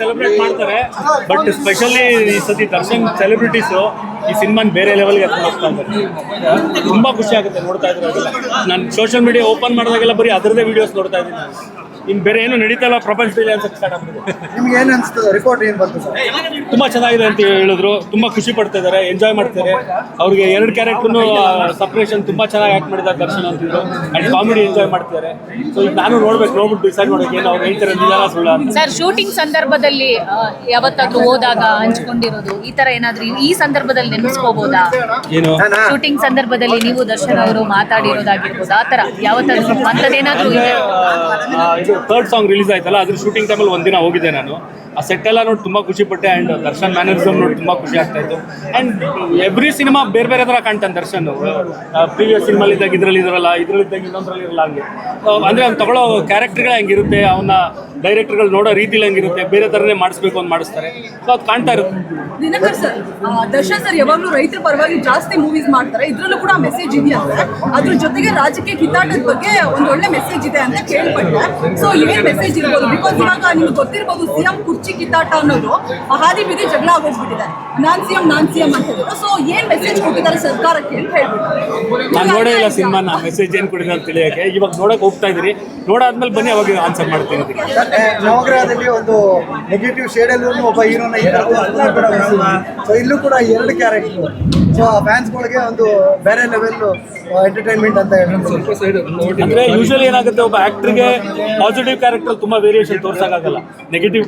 Celebrate ಮಾಡ್ತಾರೆ but specially ಈ ಸತಿ ದರ್ಶನ್ ಸೆಲೆಬ್ರಿಟೀಸ್ ಈ ಸಿನಿಮಾನ ಬೇರೆ ಲೆವೆಲ್ಗೆ ಎತ್ಕೊಂಡು ಹೋಗ್ತಾ ಇದ್ದಾರೆ. ತುಂಬಾ ಖುಷಿ ಆಗುತ್ತೆ ನೋಡ್ತಾ ಇದ್ರೆ. ನಾನು ಸೋಷಿಯಲ್ ಮೀಡಿಯಾ ಓಪನ್ ಮಾಡಿದಾಗೆಲ್ಲ ಬರೀ ಅದರದೇ ವಿಡಿಯೋಸ್ ನೋಡ್ತಾ ಇದ್ದೀನಿ. ಇನ್ನು ಬೇರೆ ಏನು ನಡೀತಲ್ಲ ಇಲ್ಲ ಪ್ರಪಂಚದಲ್ಲಿ ಅನ್ಸಕ್ಕೆ ಸ್ಟಾರ್ಟ್ ಆಗ್ಬಿಟ್ಟಿದೆ ನಿಮ್ಗೆ ಏನ್ ಅನ್ಸ್ತದೆ ರಿಪೋರ್ಟ್ ಏನ್ ಬಂತು ಸರ್? ತುಂಬಾ ಚೆನ್ನಾಗಿದೆ ಅಂತ ಹೇಳಿದ್ರು ತುಂಬಾ ಖುಷಿ ಪಡ್ತಾ ಇದ್ದಾರೆ ಎಂಜಾಯ್ ಮಾಡ್ತಾರೆ. ಅವ್ರಿಗೆ ಎರಡು ಕ್ಯಾರೆಕ್ಟರ್ನು ಸಪ್ರೇಷನ್ ತುಂಬಾ ಚೆನ್ನಾಗಿ ಆಕ್ಟ್ ಮಾಡಿದ್ದಾರೆ ದರ್ಶನ್ ಅಂತಿದ್ರು ಅಂಡ್ ಕಾಮಿಡಿ ಎಂಜಾಯ್ ಮಾಡ್ತಾರೆ ಸೊ ಈಗ ನಾನು ನೋಡ್ಬೇಕು ನೋಡ್ಬಿಟ್ಟು ಡಿಸೈಡ್ ಮಾಡೋಕೆ ಏನು ಅವ್ರು ಹೇಳ್ತಾರೆ ನಿಜಾನ ಸುಳ್ಳ ಅಂತ. ಸರ್ ಶೂಟಿಂಗ್ ಸಂದರ್ಭದಲ್ಲಿ ಆ, ಯಾವತ್ತಾದ್ರೂ ಹೋದಾಗ ಹಂಚ್ಕೊಂಡಿರೋದು ಈ ತರ ಏನಾದ್ರೂ ಈ ಸಂದರ್ಭದಲ್ಲಿ ನೆನೆಸ್ಕೋಬಹುದಾ ಏನು? ಶೂಟಿಂಗ್ ಸಂದರ್ಭದಲ್ಲಿ ನೀವು ದರ್ಶನ್ ಅವರು ಮಾತಾಡಿರೋದಾಗಿರ್ಬೋದು ಆ ತರ ಯಾವತ್ತಾದ್ರೂ ಅಂತದೇನಾದ್ರೂ ಇದೆ? ಆ, ಇದು ಥರ್ಡ್ ಸಾಂಗ್ ರಿಲೀಸ್ ಆಯ್ತಲ್ಲ ಅದ್ರ ಶೂಟಿಂಗ್ ಟೈಮಲ್ಲಿ ಒಂದಿನ ಹೋಗಿದ್ದೆ ನಾನು. ಆ ಸೆಟ್ ಎಲ್ಲ ನೋಡಿ ತುಂಬಾ ಖುಷಿ ಪಟ್ಟೆ ಆ್ಯಂಡ್ ದರ್ಶನ್ ಮ್ಯಾನೇಜರ್ ನೋಡಿ ತುಂಬಾ ಖುಷಿ ಆಗ್ತಾ ಇತ್ತು. ಆ್ಯಂಡ್ ಎವ್ರಿ ಸಿನಿಮಾ ಬೇರೆ ಬೇರೆ ಥರ ಕಾಣ್ತಾನೆ ದರ್ಶನ್. ಪ್ರೀವಿಯಸ್ ಸಿನಿಮಾಲಿ ಇದ್ದಾಗ ಇದ್ರಲ್ಲಿ ಇದ್ರಲ್ಲ, ಇದ್ರಲ್ಲಿ ಇದ್ದಾಗ ಇನ್ನೊಂದ್ರಲ್ಲಿ ಇರಲ್ಲ ಹಂಗೆ. ಅಂದರೆ ಅವ್ನು ತಗೊಳ್ಳೋ ಕ್ಯಾರೆಕ್ಟರ್ಗಳು ಹೆಂಗಿರುತ್ತೆ ಅವನ್ನ ಡೈರೆಕ್ಟರ್ಗಳು ನೋಡೋ ರೀತಿಲಿ ಹೆಂಗಿರುತ್ತೆ, ಬೇರೆ ಥರನೇ ಮಾಡಿಸ್ಬೇಕು ಅಂತ ಮಾಡಿಸ್ತಾರೆ. ಸೊ ಅದು ಕಾಣ್ತಾ ಇರುತ್ತೆ. ದಿನಕರ್ ಸರ್ ದರ್ಶನ್ ಸರ್ ಯಾವಾಗಲೂ ರೈತರ ಪರವಾಗಿ ಜಾಸ್ತಿ ಮೂವೀಸ್ ಮಾಡ್ತಾರೆ. ಇದ್ರಲ್ಲೂ ಕೂಡ ಮೆಸೇಜ್ ಇದೆಯಾ ಅದ್ರ ಜೊತೆಗೆ ರಾಜಕೀಯ ಕಿತ್ತಾಟದ ಬಗ್ಗೆ ಒಂದು ಒಳ್ಳೆ ಮೆಸೇಜ್ ಇದೆ ಅಂತ ಕೇಳ್ಪಟ್ಟೆ. ಸೊ ಏನ್ ಮೆಸೇಜ್ ಇರ್ಬೋದು. ಬಿಕಾಸ್ ಇವಾಗ ನಿಮ್ಗೆ ಗೊತ್ತಿರ್ಬೋದು ಸಿಎಂ ಕುರ್ಚಿ ಕಿತ್ತಾಟ ಅನ್ನೋದು ಹಾದಿ ಬೀದಿ ಜಗಳ ಆಗೋಗ್ಬಿಟ್ಟಿದೆ. ನಾನ್ ಸಿಎಂ ನಾನ್ ಸಿಎಂ ಅಂತ ಹೇಳಿದ್ರು. ಸೊ ಏನ್ ಮೆಸೇಜ್ ಕೊಟ್ಟಿದ್ದಾರೆ ಸರ್ಕಾರಕ್ಕೆ ಅಂತ ಹೇಳ್ಬಿಟ್ಟು. ನಾನು ನೋಡೇ ಇಲ್ಲ ಸಿನಿಮಾನ ಮೆಸೇಜ್ ಏನು ಕೊಟ್ಟಿದ್ದಾರೆ ತಿಳಿಯಕ್ಕೆ. ತಿಳಿಯೋಕೆ ಇವಾಗ ನೋಡಕ್ಕೆ ಹೋಗ್ತಾ ಇದ್ದೀರಿ ನೋಡಾದ್ಮೇಲೆ ಬನ್ನಿ ಅವಾಗ ಆನ್ಸರ್ ಮಾಡ್ತೀನಿ ನವಗ್ರಹದಲ್ಲಿ ಒಂದು ನೆಗೆಟಿವ್ ಶೇಡಲ್ಲೂ ಒಬ್ಬ ಹೀರೋನ ಸೊ ಇಲ್ಲೂ ಕೂಡ ಎರಡು ಕ್ಯಾರೆಕ್ಟರ್ ಸೊ ಫ್ಯಾನ್ಸ್ಗಳಿಗೆ ಒಂದು ಬೇರೆ ಲೆವೆಲ್ ಎಂಟರ್ಟೈನ್ಮೆಂಟ್ ಅಂತ ಹೇಳ್ಬೋದು. ಅಂದ್ರೆ ಯೂಶಲಿ ಏನಾಗುತ್ತೆ ಒಬ್ಬ ಆಕ್ಟರ್ಗೆ ಪಾಸಿಟಿವ್ ಕ್ಯಾರೆಕ್ಟರ್ ತುಂಬಾ ವೇರಿಯೇಷನ್ ತೋರ್ಸಕ್ಕಾಗಲ್ಲ. ನೆಗೆಟಿವ್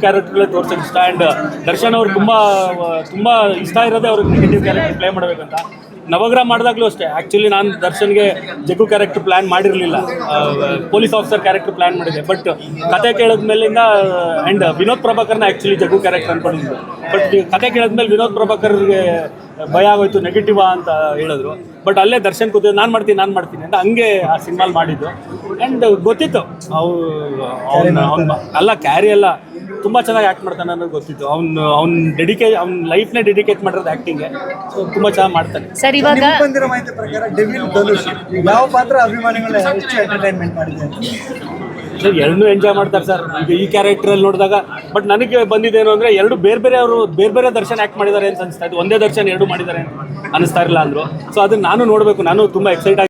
ಕ್ಯಾರೆಕ್ಟರ್ಗಳೇ ತೋರ್ಸಕ್ ಇಷ್ಟ. ಆ್ಯಂಡ್ ದರ್ಶನ್ ಅವ್ರು ತುಂಬ ತುಂಬ ಇಷ್ಟ ಇರೋದೇ ಅವ್ರಿಗೆ ನೆಗೆಟಿವ್ ಕ್ಯಾರೆಕ್ಟರ್ ಪ್ಲೇ ಮಾಡಬೇಕಂತ. ನವಗ್ರಹ ಮಾಡಿದಾಗಲೂ ಅಷ್ಟೇ. ಆ್ಯಕ್ಚುಲಿ ನಾನು ದರ್ಶನ್ಗೆ ಜಗ್ಗು ಕ್ಯಾರೆಕ್ಟರ್ ಪ್ಲ್ಯಾನ್ ಮಾಡಿರಲಿಲ್ಲ. ಪೊಲೀಸ್ ಆಫೀಸರ್ ಕ್ಯಾರೆಕ್ಟರ್ ಪ್ಲ್ಯಾನ್ ಮಾಡಿದೆ. ಬಟ್ ಕತೆ ಕೇಳಿದ್ಮೇಲಿಂದ ಆ್ಯಂಡ್ ವಿನೋದ್ ಪ್ರಭಾಕರ್ನ ಆ್ಯಕ್ಚುಲಿ ಜಗ್ಗು ಕ್ಯಾರೆಕ್ಟರ್ ಅನ್ಕೊಂಡಿದ್ದು. ಬಟ್ ಕತೆ ಕೇಳಿದ್ಮೇಲೆ ವಿನೋದ್ ಪ್ರಭಾಕರ್ಗೆ ಭಯ ಆಗೋಯ್ತು ನೆಗೆಟಿವ್ ಅಂತ ಹೇಳಿದ್ರು. ಬಟ್ ಅಲ್ಲೇ ದರ್ಶನ್ ಕೂತಿದ್ದು, ನಾನು ಮಾಡ್ತೀನಿ ನಾನು ಮಾಡ್ತೀನಿ ಅಂತ ಹಂಗೆ ಆ ಸಿನಿಮಾಲ್ ಮಾಡಿದ್ದು. ಆ್ಯಂಡ್ ಗೊತ್ತಿತ್ತು. ಅವು ಅವ್ನ ಅಲ್ಲ, ಕ್ಯಾರಿ ಎಲ್ಲ ತುಂಬ ಚೆನ್ನಾಗಿ ಆ್ಯಕ್ಟ್ ಮಾಡ್ತಾನೆ ಅನ್ನೋದು ಗೊತ್ತಿತ್ತು. ಅವ್ನು ಅವ್ನ ಡೆಡಿಕೇ ಅವ್ನ ಲೈಫ್ನೇ ಡೆಡಿಕೇಟ್ ಮಾಡಿರೋದು ಆ್ಯಕ್ಟಿಂಗೆ ಸೊ ತುಂಬ ಚೆನ್ನಾಗಿ ಮಾಡ್ತಾನೆ. ಸರ್ ಇವಾಗ ನಿಮ್ಗೆ ಬಂದಿರೋ ಮಾಹಿತಿ ಪ್ರಕಾರ ಡೆವಿಲ್ ಧನುಷ್ ಯಾವ ಪಾತ್ರ ಅಭಿಮಾನಿಗಳ ಹೆಚ್ಚು ಎಂಟರ್ಟೈನ್ಮೆಂಟ್ ಮಾಡಿದೆ ಸರ್ ಎರಡನ್ನೂ ಎಂಜಾಯ್ ಮಾಡ್ತಾರೆ ಸರ್. ಈಗ ಈ ಕ್ಯಾರೆಕ್ಟ್ರಲ್ಲಿ ನೋಡಿದಾಗ ಬಟ್ ನನಗೆ ಬಂದಿದ್ದೇನು ಅಂದರೆ ಎರಡು ಬೇರೆ ಬೇರೆ ಅವರು ಬೇರೆ ಬೇರೆ ದರ್ಶನ್ ಆ್ಯಕ್ಟ್ ಮಾಡಿದ್ದಾರೆ ಅಂತ ಅನಿಸ್ತಾ ಇತ್ತು. ಒಂದೇ ದರ್ಶನ್ ಎರಡು ಮಾಡಿದ್ದಾರೆ ಅಂತ ಅನಿಸ್ತಾ ಇರಲಿಲ್ಲ ಅಂದರು. ಸೊ ಅದನ್ನ ನಾನು ನೋಡಬೇಕು. ನಾನು ತುಂಬ ಎಕ್ಸೈಟ್ ಆಗಿ